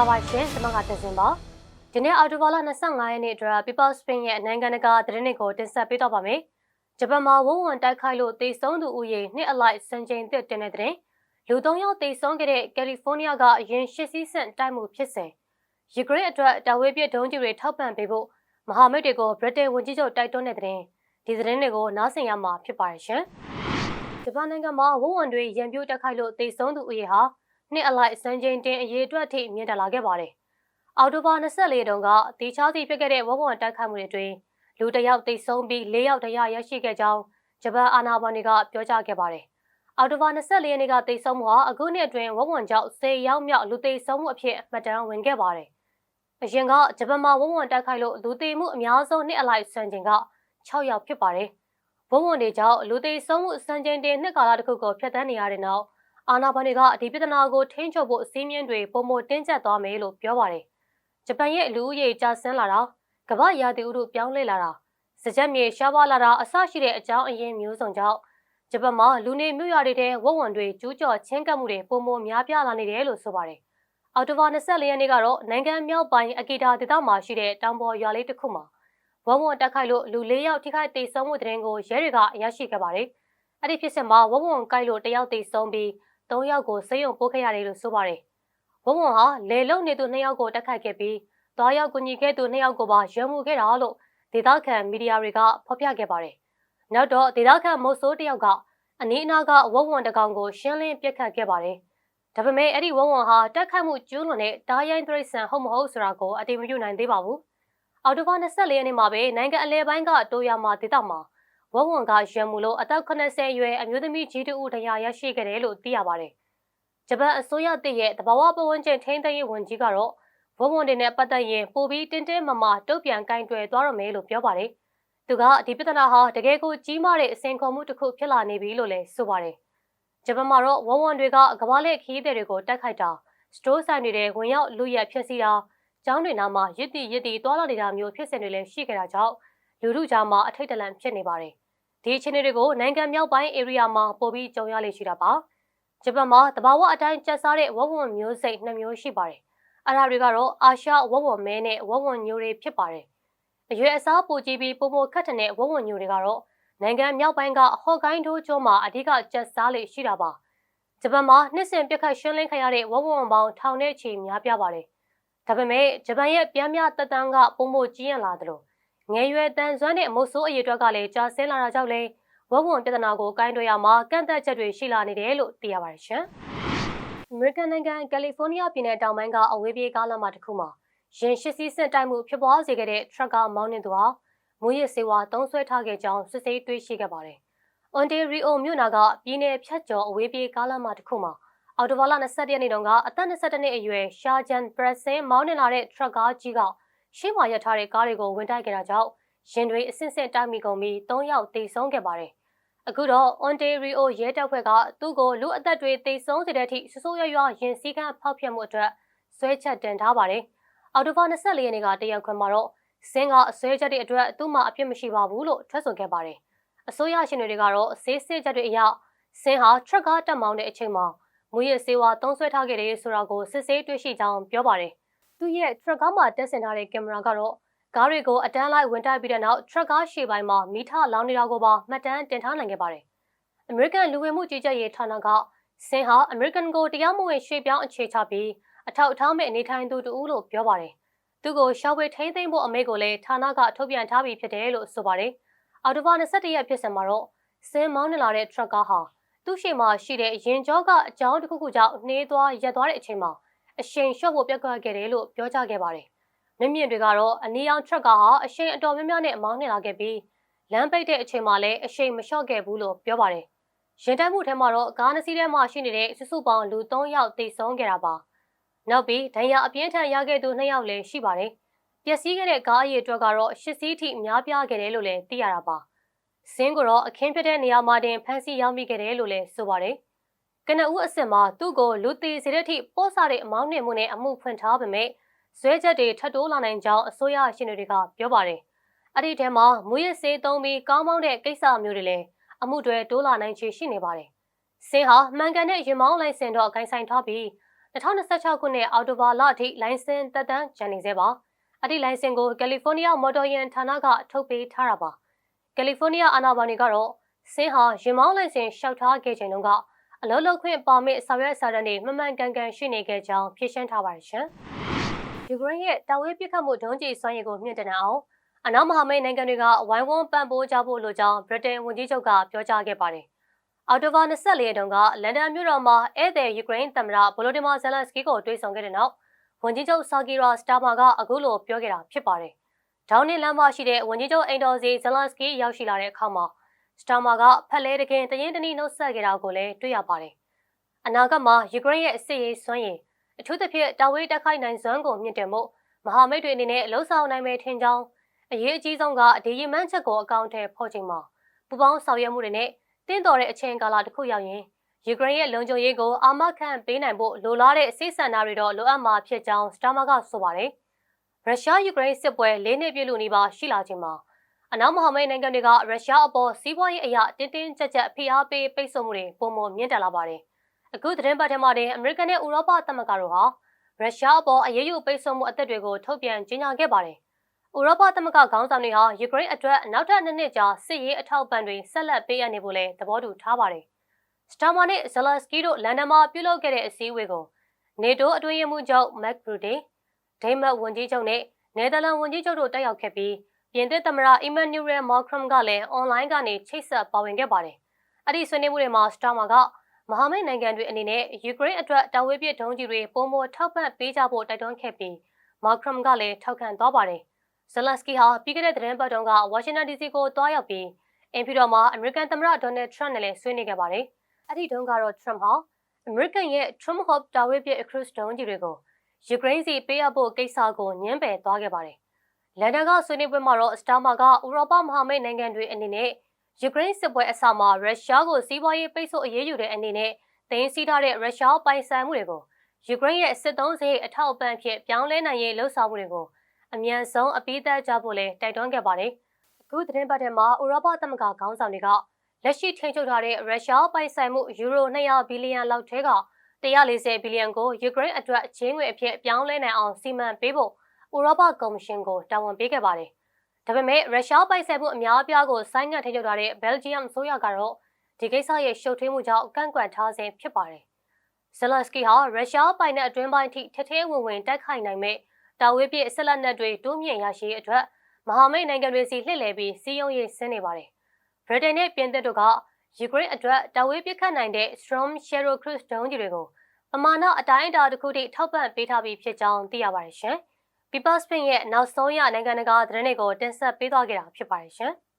လာပါရှင်ကျွန်မကတင်စင်ပါဒီနေ့အော်တိုဘာလ25ရက်နေ့အတွက် People Spin ရဲ့နိုင်ငံတကာသတင်းတွေကိုတင်ဆက်ပေးတော့ပါမယ်ဂျပန်မှာဝုန်းဝန်တိုက်ခိုက်လို့တေဆုံးသူဦးရေနှစ်အလိုက်စံချိန်သစ်တင်တဲ့သတင်းလူ၃ယောက်တေဆုံးခဲ့တဲ့ကယ်လီဖိုးနီးယားကအရင်ရှစ်စီးဆင့်တိုက်မှုဖြစ်စဉ်ယူကရိန်းအတွက်တာဝေးပြဒုံးကြီးတွေထောက်ပံ့ပေးဖို့မဟာမိတ်တွေကိုဗြိတိန်ဝန်ကြီးချုပ်တိုက်တွန်းတဲ့သတင်းဒီသတင်းတွေကိုနားဆင်ရမှာဖြစ်ပါတယ်ရှင်ဂျပန်နိုင်ငံမှာဝုန်းဝန်တွေရန်ပြိုးတိုက်ခိုက်လို့တေဆုံးသူဦးရေဟာ နှစ်အလိုက်စံချိန်တင်အရေးအတွက်ထိမြင့်တက်လာခဲ့ပါတယ်။အော်တိုဘာ24တုန်းကတီချားစီဖြစ်ခဲ့တဲ့ဝဝွန်တိုက်ခိုက်မှုတွေအတွင်းလူတစ်ယောက်သေဆုံးပြီး၄ယောက်တရားရရှိခဲ့ကြောင်းဂျပန်အာဏာပိုင်တွေကပြောကြားခဲ့ပါတယ်။အော်တိုဘာ24ရက်နေ့ကသေဆုံးမှုဟာအခုနှစ်အတွင်းဝဝွန်ကြောင့်10ယောက်မြောက်လူသေဆုံးမှုအဖြစ်မှတ်တမ်းဝင်ခဲ့ပါတယ်။အရင်ကဂျပန်မှာဝဝွန်တိုက်ခိုက်လို့လူသေမှုအများဆုံးနှစ်အလိုက်စံချိန်က6ယောက်ဖြစ်ပါတယ်။ဝဝွန်တွေကြောင့်လူသေဆုံးမှုစံချိန်တင်နှစ်ကာလတစ်ခုကိုဖျက်ဆီးနေရတဲ့နောက် အာဏာပိုင်တွေကဒီပြဿနာကိုထိန်းချုပ်ဖို့အစည်းအဝေးတွေပုံမတင်းကျပ်သွားမယ်လို့ပြောပါတယ်။ဂျပန်ရဲ့လူဦးရေကျဆင်းလာတာကမ္ဘာရာသီဥတုပြောင်းလဲလာတာစကြက်မြေရှားပါလာတာအဆရှိတဲ့အကြောင်းအရင်းမျိုးစုံကြောင့်ဂျပန်မှာလူနေမြို့ရွာတွေထဲဝက်ဝံတွေကျူးကျော်ချင်းကပ်မှုတွေပုံမများပြားလာနေတယ်လို့ဆိုပါတယ်။အော်တိုဘာ24ရက်နေ့ကတော့နိုင်ငံမြောက်ပိုင်းအကီတာဒေသမှာရှိတဲ့တောင်ပေါ်ရွာလေးတစ်ခုမှာဝဝံတက်ခိုက်လို့လူ၄ယောက်ထိခိုက်သေဆုံးမှုတဲ့ရင်ကိုရဲတွေကရရှိခဲ့ပါတယ်။အဲ့ဒီဖြစ်စဉ်မှာဝဝံကိုက်လို့တယောက်သေဆုံးပြီး ၃ယောက်ကိုစိတ်ယုံပို့ခဲ့ရတယ်လို့ဆိုပါတယ်။ဝုံဝုံဟာလေလုံနေသူ၂ယောက်ကိုတက်ခတ်ခဲ့ပြီးသွားရောက်ကူညီခဲ့သူ၂ယောက်ကိုပါရုံမှုခဲ့တာလို့ဒေသခံမီဒီယာတွေကဖော်ပြခဲ့ပါတယ်။နောက်တော့ဒေသခံမုတ်ဆိုးတယောက်ကအနီးအနားကဝုံဝုံတကောင်ကိုရှင်းလင်းပြစ်ခတ်ခဲ့ပါတယ်။ဒါပေမဲ့အဲ့ဒီဝုံဝုံဟာတက်ခတ်မှုကျူးလွန်တဲ့တားရိုင်းတရိษံဟုတ်မဟုတ်ဆိုတာကိုအတိမပြုနိုင်သေးပါဘူး။အော်တိုဘာ24ရက်နေ့မှာပဲနိုင်ငံအလဲပိုင်းကတိုယာမာဒေသမှာ ဝဝွန်ကရံမှုလို့အသက်80အရွယ်အမျိုးသမီးကြီးတူဦးတရားရရှိခဲ့တယ်လို့သိရပါတယ်။ဂျပန်အစိုးရတည်ရဲ့တဘာဝပတ်ဝန်းကျင်ထိန်းသိမ်းရေးဝန်ကြီးကတော့ဝဝွန်တွေနဲ့ပတ်သက်ရင်ပိုပြီးတင်းတင်းမာမာတုံ့ပြန်ကင်တွယ်သွားရမယ်လို့ပြောပါတယ်။သူကဒီပြဿနာဟာတကယ်ကိုကြီးမားတဲ့အစင်ခေါ်မှုတစ်ခုဖြစ်လာနေပြီလို့လည်းဆိုပါတယ်။ဂျပန်မှာတော့ဝဝွန်တွေကကမ္ဘာလက်ခီးသည်တွေကိုတိုက်ခိုက်တာစတိုးဆိုင်တွေဝင်ရောက်လူရက်ဖျက်ဆီးတာကျောင်းတွေနားမှာရစ်တီရစ်တီတွာလာနေတာမျိုးဖြစ်စဉ်တွေလည်းရှိခဲ့တာကြောင့်လူထုကြားမှာအထိတ်တလန့်ဖြစ်နေပါတယ် ဒီအခြေအနေတွေကိုနိုင်ငံမြောက်ပိုင်း area မှာပိုပြီးကြုံရလေရှိတာပါဂျပန်မှာတဘာဝအတိုင်းကျက်စားတဲ့ဝဝွန်မျိုးစိတ်နှစ်မျိုးရှိပါတယ်အဲ့ဒါတွေကတော့အာရှဝဝွန်မဲနဲ့ဝဝွန်ညိုတွေဖြစ်ပါတယ်အရွယ်အစားပိုကြီးပြီးပုံမခတ်တဲ့ဝဝွန်ညိုတွေကတော့နိုင်ငံမြောက်ပိုင်းကဟော့ကိုင်းတိုးကျွန်းမှာအဓိကကျက်စားလေရှိတာပါဂျပန်မှာနှစ်စဉ်ပြက်ခတ်ရှင်းလင်းခရတဲ့ဝဝွန်ပေါင်းထောင်နဲ့ချီများပြပါတယ်ဒါပေမဲ့ဂျပန်ရဲ့ပြင်းပြတက်တန်းကပုံမကြီးရလာတယ်လို့ ငယ်ရွယ်တန်ဆွမ်းတဲ့အမို့ဆိုးအရေးအတွက်ကလည်းကြာဆင်းလာတာကြောင့်လည်းဝက်ဝွန်ပြဿနာကိုကိုင်းတွယ်ရမှာကန့်သက်ချက်တွေရှိလာနေတယ်လို့သိရပါတယ်ရှင်။အမေရိကန်နိုင်ငံကယ်လီဖိုးနီးယားပြည်နယ်တောင်ပိုင်းကအဝေးပြေးကားလမ်းမတစ်ခုမှာရင်ရှစ်စီးစစ်တိုက်မှုဖြစ်ပွားစေခဲ့တဲ့ထရပ်ကားမောင်းနှင်သူဟာမူရစ်စေဝါတုံးဆွဲထားခဲ့ကြောင်းစစ်ဆေးတွေ့ရှိခဲ့ပါတယ်။အွန်တေရီအိုမြို့နာကပြည်နယ်ဖြတ်ကျော်အဝေးပြေးကားလမ်းမတစ်ခုမှာအော်တိုဘာလ22ရက်နေ့တုန်းကအသက်22နှစ်အရွယ်ရှာဂျန်ပရက်ဆင်မောင်းနှင်လာတဲ့ထရပ်ကားကြီးက ရှေ့မှာရပ်ထားတဲ့ကားတွေကိုဝင်တိုက်ခဲ့တာကြောင့်ရင်တွေအဆင့်ဆင့်တိုက်မိကုန်ပြီး၃ယောက်သေဆုံးခဲ့ပါတယ်။အခုတော့ Ontario ရဲတပ်ဖွဲ့ကသူ့ကိုလူအသက်တွေသေဆုံးစေတဲ့အထိဆဆိုးရွရွရင်စည်းကမ်းဖောက်ဖျက်မှုအတွက်ဆွဲချက်တင်ထားပါတယ်။အော်တိုဘာ24ရက်နေ့ကတရက်ခွင်မှာတော့စင်းကအဆွဲချက်တွေအတွက်သူ့မှာအပြစ်မရှိပါဘူးလို့ထွက်ဆိုခဲ့ပါတယ်။အစိုးရရှင်တွေကတော့ဆေးစစ်ချက်တွေအရစင်းဟာထရက်ကားတက်မောင်းတဲ့အချိန်မှာမူရစေဝါသုံးဆွဲထားခဲ့တယ်ဆိုတာကိုစစ်ဆေးတွေ့ရှိကြောင်းပြောပါတယ်။ သူ့ရဲ့ထရက်ကားမှာတက်ဆင်ထားတဲ့ကင်မရာကတော့ကားတွေကိုအတန်းလိုက်ဝင်တိုက်ပြီးတဲ့နောက်ထရက်ကားရှေ့ပိုင်းမှာမီးထလောင်နေတာကိုပါမှတ်တမ်းတင်ထားနိုင်ခဲ့ပါတယ်။ American လူဝင်မှုကြီးကြပ်ရေးဌာနကဆင်ဟာ American ကိုတရားမဝင်ရွှေ့ပြောင်းအခြေချပြီးအထောက်အထားမဲ့အနေထိုင်သူတူလို့ပြောပါတယ်။သူကိုရှောက်ဝေထိမ့်သိမ့်ဖို့အမိန့်ကိုလည်းဌာနကထုတ်ပြန်ထားပြီးဖြစ်တယ်လို့ဆိုပါတယ်။အော်တိုဘာ21ရက်ဖြစ်စံမှာတော့ဆင်မောင်းနေလာတဲ့ထရက်ကားဟာသူ့ရှိမှရှိတဲ့ရင်ကြောကအကြောင်းတစ်ခုခုကြောင့်နှေးသွားရက်သွားတဲ့အချိန်မှာ အရှိန်လျှော့ဖို့ပြက်ကွက်ခဲ့တယ်လို့ပြောကြားခဲ့ပါတယ်။မျက်မြင်တွေကတော့အနီရောင်ထရက်ကာဟာအရှိန်အတော်များများနဲ့အမောင်းနှင်လာခဲ့ပြီးလမ်းပိတ်တဲ့အချိန်မှာလည်းအရှိန်မလျှော့ခဲ့ဘူးလို့ပြောပါတယ်။ရင်တိုက်မှုထဲမှာတော့ကားနှစ်စီးထဲမှာရှိနေတဲ့စုစုပေါင်းလူ3ယောက်သေဆုံးခဲ့တာပါ။နောက်ပြီးဒဏ်ရာအပြင်းထန်ရခဲ့သူ2ယောက်လည်းရှိပါတယ်။ပျက်စီးခဲ့တဲ့ကားအရေအတွက်ကတော့၈စီးထိများပြားခဲ့တယ်လို့လည်းသိရတာပါ။စင်းကတော့အခင်းဖြစ်တဲ့နေရာမှာတင်ဖမ်းဆီးရောက်မိခဲ့တယ်လို့လည်းဆိုပါတယ်။ ကနဦးအစ်စ်မှာသူ့ကိုလူသေးစေတဲ့အထိပို့ဆတဲ့အမောင်းနှင်မှုနဲ့အမှုဖွင့်ထားပေမဲ့ဇွဲချက်တွေထပ်တိုးလာနိုင်ကြောင်းအစိုးရရှင်တွေကပြောပါတယ်။အဲ့ဒီထဲမှာမူရစေးသုံးပြီးကောင်းမောင်းတဲ့ကိစ္စမျိုးတွေလည်းအမှုတွေတိုးလာနိုင်ချေရှိနေပါတယ်။စင်ဟာမှန်ကန်တဲ့ရင်မောင်းလိုင်စင်တော့အကိုင်ဆိုင်ထားပြီး2026ခုနှစ်အောက်တိုဘာလအထိလိုင်စင်သက်တမ်းကျန်နေသေးပါ။အဲ့ဒီလိုင်စင်ကိုကယ်လီဖိုးနီးယားမော်တော်ယာဉ်ဌာနကထုတ်ပေးထားတာပါ။ကယ်လီဖိုးနီးယားအာဏာပိုင်တွေကတော့စင်းဟာရင်မောင်းလိုင်စင်လျှောက်ထားခဲ့ချိန်တုန်းက အလုံးလုံးခွင့်ပါမစ်ဆောင်ရွက်စာတမ်းတွေမှန်မှန်ကန်ကန်ရှိနေခဲ့ကြောင်းဖြေရှင်းထားပါတယ်ရှင်။ယူကရိန်းရဲ့တာဝေးပစ်ခတ်မှုဒုံးကျည်စွမ်းရည်ကိုမြင့်တင်အောင်အနောက်မဟာမိတ်နိုင်ငံတွေကဝိုင်းဝန်းပံ့ပိုးကြဖို့လိုကြောင်းဗြိတိန်ဝန်ကြီးချုပ်ကပြောကြားခဲ့ပါတယ်။အော်တိုဘာ24ရက်တုန်းကလန်ဒန်မြို့တော်မှာဧည့်သည်ယူကရိန်းသမ္မတဗလိုဒီမာဇယ်လန်စကီကိုတွေ့ဆုံခဲ့တဲ့နောက်ဝန်ကြီးချုပ်ဆာဂီရာစတာမာကအခုလိုပြောခဲ့တာဖြစ်ပါတယ်။ဒေါင်းနစ်လမ်းမရှိတဲ့ဝန်ကြီးချုပ်အိမ်တော်စီဇလန်စကီရောက်ရှိလာတဲ့အခါမှာ စတာမာကဖက်လဲတခင်တရင်တနည်းနှုတ်ဆက်ခဲ့တာကိုလည်းတွေ့ရပါတယ်။အနာဂတ်မှာယူကရိန်းရဲ့အစစ်ရေးစွမ်းရည်အထူးသဖြင့်တာဝေးတက်ခိုက်နိုင်စွမ်းကိုမြင့်တင်မှုမဟာမိတ်တွေအနေနဲ့လှုံ့ဆော်နိုင်မယ်ထင်ကြောင်းအရေးအကြီးဆုံးကဒီရီမန်းချက်ကိုအကောင့်ထဲဖော်ချိန်မှာပူပေါင်းဆောင်ရွက်မှုတွေနဲ့တင်းတော်တဲ့အချိန်ကာလတစ်ခုရောက်ရင်ယူကရိန်းရဲ့လုံခြုံရေးကိုအာမခံပေးနိုင်ဖို့လိုလားတဲ့အစိစံနာတွေတော့လိုအပ်မှာဖြစ်ကြောင်းစတာမာကဆိုပါတယ်။ရုရှားယူကရိန်းစစ်ပွဲ၄နှစ်ပြည့်လို့နေပါရှိလာချိန်မှာ အနောက်မဟာမိတ်နိုင်ငံတွေကရုရှားအပေါ်စီးပွားရေးအရာတင်းတင်းကြပ်ကြပ်ဖိအားပေးပိတ်ဆို့မှုတွေပုံမမြင့်တက်လာပါတယ်။အခုသတင်းပတ်ထဲမှာတင်အမေရိကန်နဲ့ဥရောပသမဂ္ဂတို့ဟာရုရှားအပေါ်အရေးယူပိတ်ဆို့မှုအသစ်တွေကိုထုတ်ပြန်ကြေညာခဲ့ပါတယ်။ဥရောပသမဂ္ဂခေါင်းဆောင်တွေဟာယူကရိန်းအတွက်နောက်ထပ်နှစ်နှစ်ကြာစစ်ရေးအထောက်ပံ့တွေဆက်လက်ပေးအပ်နေဖို့လည်းသဘောတူထားပါတယ်။စတာမာနဲ့ဇလန်စကီတို့လန်ဒန်မှာပြုလုပ်ခဲ့တဲ့အစည်းအဝေးကိုနေတိုးအတွင်းရေးမှူးချုပ်မက်ဂရူဒေဒိမတ်ဝန်ကြီးချုပ်နဲ့နယ်သာလန်ဝန်ကြီးချုပ်တို့တက်ရောက်ခဲ့ပြီး ပြင်သစ်သမ္မတအီမန်နျူရယ်မော်ခရမ်ကလည်းအွန်လိုင်းကနေချိတ်ဆက်ပါဝင်ခဲ့ပါတယ်။အဲ့ဒီဆွေးနွေးမှုတွေမှာစတာမာကမဟာမိတ်နိုင်ငံတွေအနေနဲ့ယူကရိန်းအတွက်တာဝေးပစ်ဒုံးကျည်တွေပုံမထောက်ပံ့ပေးကြဖို့တိုက်တွန်းခဲ့ပြီးမော်ခရမ်ကလည်းထောက်ခံသွားပါတယ်။ဇလန်စကီဟာပြီးခဲ့တဲ့သတင်းပတ်တုန်းကဝါရှင်တန် DC ကိုတွားရောက်ပြီးအင်ဖီတော်မှာအမေရိကန်သမ္မတဒေါ်နယ်ထရန့်နဲ့လည်းဆွေးနွေးခဲ့ပါတယ်။အဲ့ဒီတုန်းကတော့ထရန့်ဟာအမေရိကန်ရဲ့ Trump Hop တာဝေးပစ်အခရုစ်ဒုံးကျည်တွေကိုယူကရိန်းစီပေးအပ်ဖို့ကိစ္စကိုညှင်းပယ်သွားခဲ့ပါတယ်။ လန်ဒန်ကဆွေးနွေးပွဲမှာတော့စတာမာကဥရောပမဟာမိတ်နိုင်ငံတွေအနေနဲ့ယူကရိန်းစစ်ပွဲအစမှာရုရှားကိုစီးပွားရေးပိတ်ဆို့အရေးယူတဲ့အနေနဲ့တင်းစီးထားတဲ့ရုရှားပိုင်ဆိုင်မှုတွေကိုယူကရိန်းရဲ့စစ်သုံးစရိတ်အထောက်အပံ့ဖြစ်ပြောင်းလဲနိုင်ရေးလှုံ့ဆော်မှုတွေကိုအမြန်ဆုံးအပိသက်ကြဖို့လည်းတိုက်တွန်းခဲ့ပါတယ်။အခုသတင်းပတ်ထဲမှာဥရောပသမဂ္ဂခေါင်းဆောင်တွေကလက်ရှိထိန်းချုပ်ထားတဲ့ရုရှားပိုင်ဆိုင်မှုယူရို200ဘီလီယံလောက်ထဲက140ဘီလီယံကိုယူကရိန်းအတွက်ချင်းငွေအဖြစ်ပြောင်းလဲနိုင်အောင်စီမံပေးဖို့ ဥရောပကော်မရှင်ကိုတာဝန်ပေးခဲ့ပါတယ်။ဒါပေမဲ့ရုရှားပိုင်ဆိုင်မှုအများအပြားကိုဆိုင်းငံ့ထိန်းချုပ်ထားတဲ့ဘယ်လ်ဂျီယမ်ဆိုရကတော့ဒီကိစ္စရဲ့ရှုပ်ထွေးမှုကြောင့်ကန့်ကွက်ထားဆဲဖြစ်ပါတယ်။ဇလန်စကီဟာရုရှားပိုင်တဲ့အတွင်းပိုင်းထိထထဲဝင်ဝင်တိုက်ခိုက်နိုင်မဲ့တာဝေးပြည့်ဆက်လက်နက်တွေတိုးမြင့်ရရှိရေးအတွက်မဟာမိတ်နိုင်ငံတွေစီလှည့်လည်ပြီးစီးရုံးရေးဆင်းနေပါတယ်။ဗြိတိန်နဲ့ပြင်သစ်တို့ကယူကရိန်းအတွက်တာဝေးပစ်ခတ်နိုင်တဲ့ Storm Shadow Cruise ဒုံးကျည်တွေကိုပမာဏအတိုင်းအတာတစ်ခုထိထောက်ပံ့ပေးထားပြီးဖြစ်ကြောင်းသိရပါတယ်ရှင်။ People Spin ရဲ့နောက်ဆုံးရနိုင်ငံတကာသတင်းတွေကိုတင်ဆက်ပေးသွားခဲ့တာဖြစ်ပါတယ်ရှင်။